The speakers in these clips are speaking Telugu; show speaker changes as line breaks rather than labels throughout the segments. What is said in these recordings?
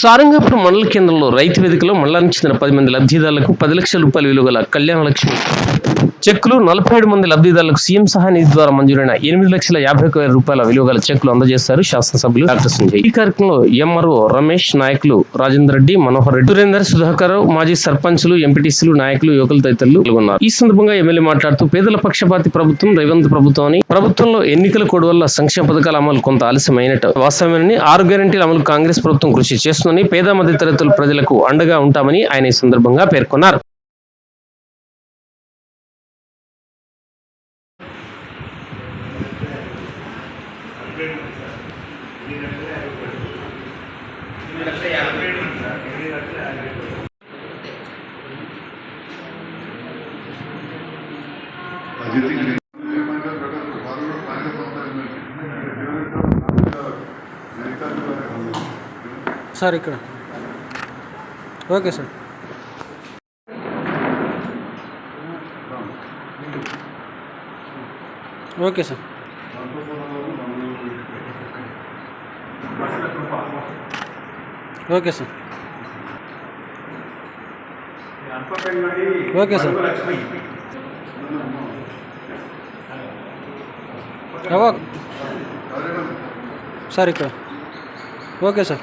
సారంగపురం మండల కేంద్రంలో రైతు వేదికలో మండలానికి చెందిన పది మంది లబ్ధిదారులకు పది లక్షల రూపాయల విలువ గల కళ్యాణ లక్ష్మి చెక్కులు నలభై ఏడు మంది లబ్ధిదారులకు సీఎం సహాయ నిధి ద్వారా మంజూరైన ఎనిమిది లక్షల యాభై ఒక వేల రూపాయల విలువ గల చెక్కులు అందజేశారు శాసనసభ్యులు డాక్టర్ సంజయ్. ఈ కార్యక్రమంలో ఎంఆర్ఓ రమేష్ నాయకులు రాజేందర్ రెడ్డి మనోహర్ రెడ్డి సురేందర్ సుధాకర్ మాజీ సర్పంచులు ఎంపీటీసీలు నాయకులు యువకులు తదితరులు పాల్గొన్నారు. ఈ సందర్భంగా ఎమ్మెల్యే మాట్లాడుతూ పేదల పక్షపాతి ప్రభుత్వం రేవంత్ ప్రభుత్వం అని ప్రభుత్వంలో ఎన్నికల కోడ్ వల్ల సంక్షేమ పథకాల అమలు కొంత ఆలస్యమైనట్టు వాస్తవమేనని ఆరు గ్యారంటీల అమలు కాంగ్రెస్ ప్రభుత్వం కృషి చేస్తుందని పేద మధ్యతరగతుల ప్రజలకు అండగా ఉంటామని ఆయన ఈ సందర్భంగా పేర్కొన్నారు.
ఎనిమిది
లక్షల యాభై ఎనిమిది లక్షల యాభై సార్ ఇక్కడ. Okay sir. Okay sir. Okay sir. Okay sir. Sir ఇక్కడ. Okay sir.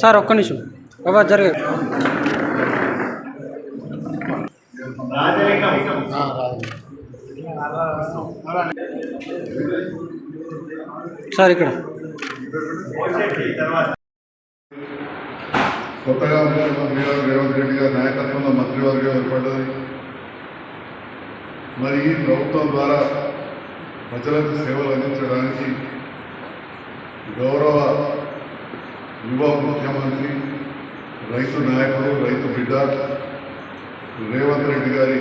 సార్ ఒక్క నిమిషం. బాబా జరిగే సార్ ఇక్కడ.
కొత్తగా ముఖ్యమంత్రి గారు రేవంత్ రెడ్డి గారి నాయకత్వంలో మంత్రివర్గం ఏర్పడ్డది. మరి ఈ ప్రభుత్వం ద్వారా ప్రజలకు సేవలు అందించడానికి గౌరవ యువ ముఖ్యమంత్రి రైతు నాయకుడు రైతు బిడ్డ రేవంత్ రెడ్డి గారి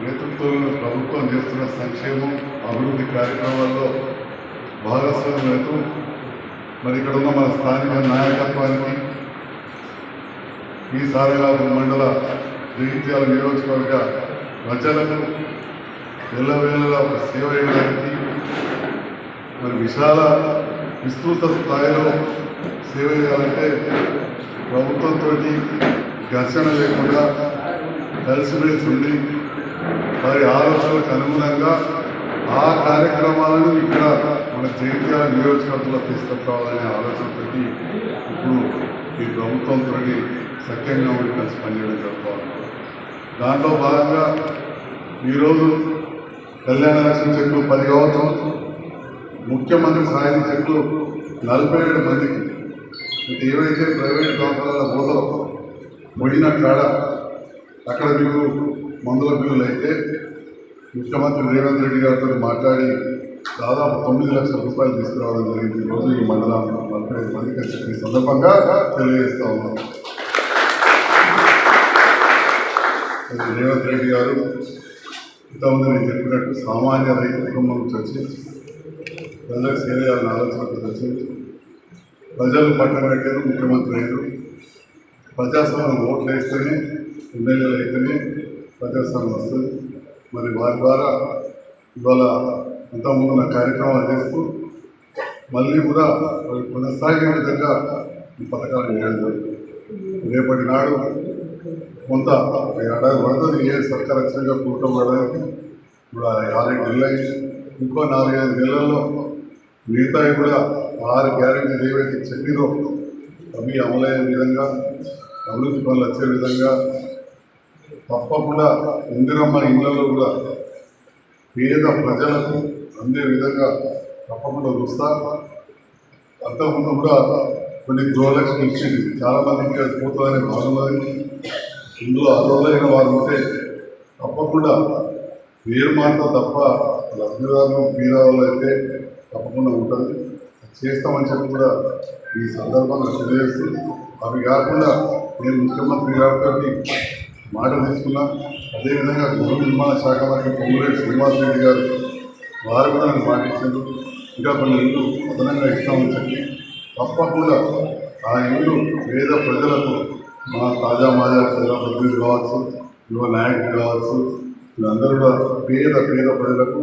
నేతృత్వంలో ప్రభుత్వం చేస్తున్న సంక్షేమం అభివృద్ధి కార్యక్రమాల్లో భాగస్వామ్యం మరి ఇక్కడ ఉన్న మన స్థానిక నాయకత్వానికి ఈ సారగాపురం మండల జగిత్యాల నియోజకవర్గ ప్రజలకు ఎల్లవేళలా ఒక సేవ చేయడానికి మరి విశాల విస్తృత స్థాయిలో సేవ చేయాలంటే ప్రభుత్వంతో ఘర్షణ లేకుండా కలిసిమెలిసి ఉండి వారి ఆలోచనలకు అనుగుణంగా ఆ కార్యక్రమాలను ఇక్కడ మన జగిత్యాల నియోజకవర్గంలో తీసుకురావాలనే ఆలోచనతోటి ఇప్పుడు ఈ ప్రభుత్వంతో సఖ్యంగా ఉండి కలిసి పనిచేయడం జరుగుతుంది. దాంట్లో భాగంగా ఈరోజు కళ్యాణ లక్ష్మి చెట్లు పది కావచ్చు. ముఖ్యమంత్రి సాయం చెట్లు నలభై ఏడు మందికి. ఏవైతే ప్రైవేట్ డాక్టర్ల పోతారో మొడిన కాడ అక్కడ మీకు మందుల బిల్లులు అయితే ముఖ్యమంత్రి రేవంత్ రెడ్డి గారితో మాట్లాడి దాదాపు తొమ్మిది లక్షల రూపాయలు తీసుకురావడం జరిగింది. ఈరోజు ఈ మండలం నలభై ఐదు మందికి ఈ సందర్భంగా తెలియజేస్తా ఉన్నాం. రేవంత్ రెడ్డి గారు ఇంతకుముందు నేను చెప్పినట్టు సామాన్య రైతు కుటుంబం నుంచి వచ్చి ప్రజలకు సేవ చేయాలని ఆలోచనతో వచ్చి ప్రజలు పట్టణ పెట్టారు ముఖ్యమంత్రి అయ్యారు ప్రజాస్వామ్యం ఓట్లు వేస్తేనే ఎమ్మెల్యేలు అయితేనే ప్రజాస్వామ్యం వస్తుంది. మరి వారి ద్వారా ఇవాళ అంతకుముందు నా కార్యక్రమాలు చేస్తూ మళ్ళీ కూడా కొనసాగే విధంగా ఈ పథకాలు చేయడం జరుగుతుంది. రేపటి నాడు కొంత ఏడాది పడుతుంది ఏ సర్కార్ వచ్చినాక కూటమి పడడానికి ఇప్పుడు ఆ ఆరేడు నెలలు ఇంకో నాలుగైదు నెలల్లో మిగతావి కూడా ఆరు గ్యారెంటీలు ఏవైతే చెప్పిందో అవి అమలయ్యే విధంగా అభివృద్ధి పనులు వచ్చే విధంగా తప్పకుండా ఇందిరమ్మ ఇళ్ళలో కూడా పేద ప్రజలకు అందే విధంగా తప్పకుండా చూస్తా. అంతకుముందు కూడా కొన్ని గృహలక్ష్మి ఇచ్చింది. చాలామందికి అది పోతుందనే భావన ఇందులో అర్హులైన వారు ఉంటే తప్పకుండా పేరు మాట తప్ప లబ్ధిదారులు పీద అయితే తప్పకుండా ఉంటుంది చేస్తామని చెప్పి కూడా ఈ సందర్భంగా తెలియజేస్తూ అవి కాకుండా నేను ముఖ్యమంత్రి గారితో మాట తీసుకున్నా. అదేవిధంగా గృహ నిర్మాణ శాఖ మంత్రి పొంగులేటి శ్రీనివాస్ రెడ్డి గారు వారు కూడా నాకు మాట ఇచ్చారు. ఇంకా కొన్ని ఇల్లు అదనంగా ఇస్తామని చెప్పి తప్పకుండా ఆ ఇల్లు పేద ప్రజలకు మా తాజా మాజా సభ్యులు కావచ్చు యువ నాయకులు కావచ్చు వీళ్ళందరూ కూడా పేద పేద ప్రజలకు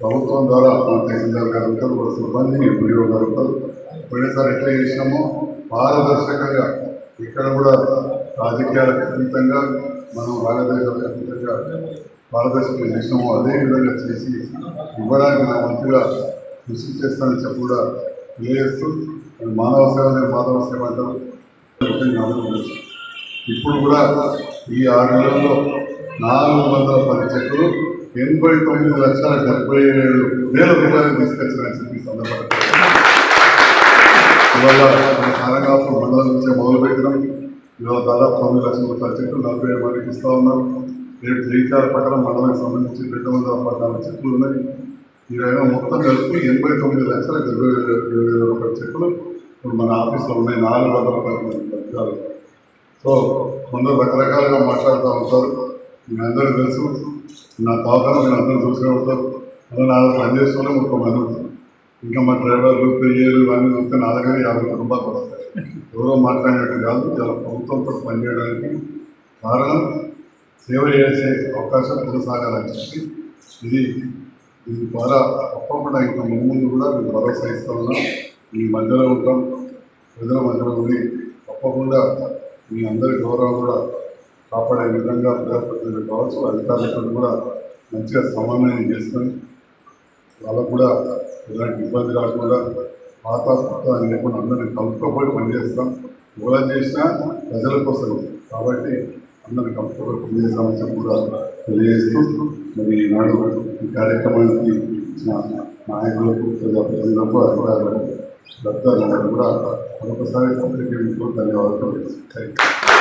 ప్రభుత్వం ద్వారా మా తహసీల్దార్ గారు కూడా వాళ్ళ సిబ్బంది వీడియో గారు పోయినసారి ఎట్లా చేసినామో పారదర్శకంగా ఇక్కడ కూడా రాజకీయాలకు అతీతంగా మనం రాగదేశాలకు అతీతంగా పారదర్శకంగా చేసినామో అదే విధంగా చేసి ఇవ్వడానికి నా మంత్రిగా కృషి చేస్తానని చెప్పి కూడా తెలియజేస్తూ మానవ సేవ మాధవ సేవ అంటారు. అందరూ ఇప్పుడు కూడా ఈ ఆరు నెలల్లో నాలుగు వందల పది చెట్లు ఎనభై తొమ్మిది లక్షల డెబ్బై ఏడు వేల రూపాయలు తీసుకొచ్చిన చెప్పి సందర్భంగా ఇవాళ మన సారంగాపూర్ మండలం నుంచే మొదలు పెట్టినాం ఇవాళ దాదాపు తొమ్మిది లక్షల రూపాయల చెట్లు నలభై ఏడు మందికి ఇస్తూ ఉన్నాం. రేపు జైత్యాల పట్టణం మండలానికి సంబంధించి రెండు వందల పద్నాలుగు చెట్లు ఉన్నాయి. ఈ మొత్తం కలిపి ఎనభై తొమ్మిది లక్షల డెబ్బై ఏడు వేల రూపాయల చెట్లు ఇప్పుడు మన ఆఫీస్లో ఉన్నాయి. నాలుగు వందల రూపాయలు సో కొందరు రకరకాలుగా మాట్లాడుతూ ఉంటారు. మీ అందరూ తెలుసు నా తోటలో మీరు అందరూ చూసుకునే ఉంటారు. అలా నా దగ్గర పనిచేస్తూనే ముప్పై మంది ఉంటారు ఇంకా మా డ్రైవర్లు పెయ్యలు ఇవన్నీ చూస్తే నా దగ్గర యాభై కుటుంబాలు పడతాయి. ఎవరో మాట్లాడినట్టు కాదు చాలా ప్రభుత్వంతో పనిచేయడానికి కారణం సేవ చేసే అవకాశం కొనసాగాలని చెప్పి ఇది దీని ద్వారా తప్పకుండా ఇంకా ముందు ముందు కూడా మీకు భరోసా ఇస్తా ఉన్నాం. మీ మధ్యలో ఉంటాం. ప్రజల మధ్యలో ఉండి తప్పకుండా మీ అందరి గౌరవం కూడా కాపాడే విధంగా ప్రజాప్రతినిధులు కావచ్చు అధికారులతో కూడా మంచిగా సమన్వయం చేసుకొని వాళ్ళకు కూడా ఎలాంటి ఇబ్బంది రాకుండా పాత కొత్త అని లేకుండా అందరినీ కలుపుకోబోయి పనిచేస్తాం. ఎవరు చేసినా ప్రజల కోసం కాబట్టి అందరినీ కలుపుకోబోయి పనిచేస్తామని చెప్పి కూడా తెలియజేస్తూ మరి ఈనాడు ఈ కార్యక్రమానికి నాయకులకు ప్రజాప్రతినిధులకు అధికారులకు దత్తాలకు కూడా మరొకసారి పత్రిక ధన్యవాదాలు. Thank you